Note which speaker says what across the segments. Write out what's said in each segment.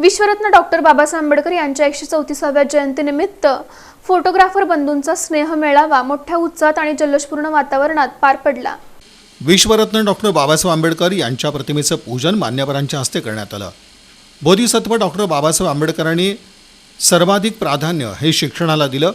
Speaker 1: विश्वरत्न doctor Babasaheb Ambedkar यांच्या एकशे चौतीसाव्या जयंतीनिमित्त फोटोग्राफर बंधूंचा स्नेह मेळावा मोठ्या उत्साहात आणि जल्लोषपूर्ण वातावरणात पार पडला.
Speaker 2: विश्वरत्न डॉक्टर बाबासाहेब आंबेडकर यांच्या प्रतिमेचं पूजन मान्यवरांच्या हस्ते करण्यात आलं. बोधिसत्व डॉक्टर बाबासाहेब आंबेडकरांनी सर्वाधिक प्राधान्य हे शिक्षणाला दिलं.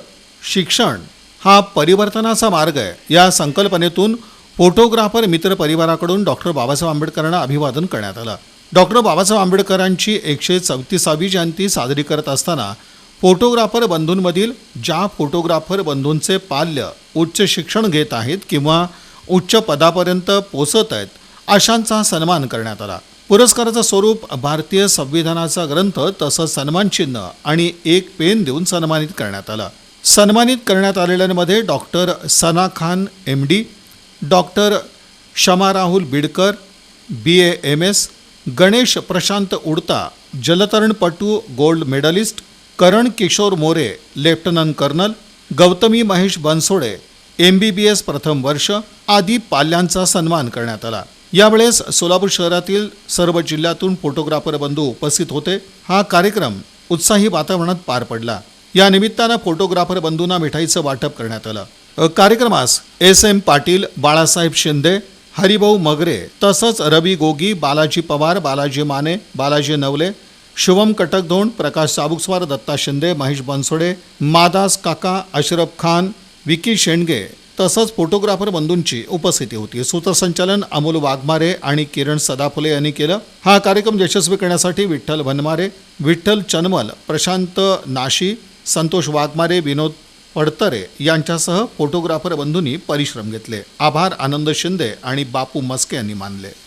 Speaker 2: शिक्षण हा परिवर्तनाचा मार्ग आहे. या संकल्पनेतून फोटोग्राफर मित्र परिवाराकडून डॉक्टर बाबासाहेब आंबेडकरांना अभिवादन करण्यात आलं. डॉक्टर बाबासाहेब आंबेडकरांची एकशे चौतीसावी जयंती साजरी करत असताना फोटोग्राफर बंधूंमधील ज्या फोटोग्राफर बंधूंचे पाल्य उच्च शिक्षण घेत आहेत किंवा उच्च पदापर्यंत पोचत आहेत अशांचा सन्मान करण्यात आला. पुरस्काराचं स्वरूप भारतीय संविधानाचा ग्रंथ तसंच सन्मान चिन्ह आणि एक पेन देऊन सन्मानित करण्यात आलं. सन्मानित करण्यात आलेल्यांमध्ये doctor Sana Khan M D doctor Shama Rahul Bidkar B A M S Ganesh Prashant Udta जलतरणपटू gold medallist Karan Kishor More lieutenant colonel Gautami Mahesh Bansode M B B S प्रथम वर्ष आदी पाल्यांचा सन्मान करण्यात आला. यावेळेस सोलापूर शहरातील सर्व जिल्ह्यातून फोटोग्राफर बंधू उपस्थित होते. हा कार्यक्रम उत्साही वातावरणात पार पडला. या निमित्तानं फोटोग्राफर बंधूंना मिठाईचं वाटप करण्यात आलं. कार्यक्रमास एस एम पाटील बाळासाहेब शिंदे हरिभाऊ मगरे तसंच रवी गोगी बालाजी पवार बालाजी माने बालाजी नवले शुभम कटकधोंड प्रकाश साबुकस्वार दत्ता शिंदे महेश बनसोडे मादास काका अशरफ खान विकी शेंडगे तसंच फोटोग्राफर बंधूंची उपस्थिती होती. सूत्रसंचालन अमोल वाघमारे आणि किरण सदाफुले यांनी केलं. हा कार्यक्रम यशस्वी करण्यासाठी विठ्ठल वनमारे विठ्ठल चनमल प्रशांत नाशी संतोष वाघमारे विनोद पडतरे यांच्यासह फोटोग्राफर बंधूंनी परिश्रम घेतले. आभार आनंद शिंदे आणि बापू मस्के यांनी मानले.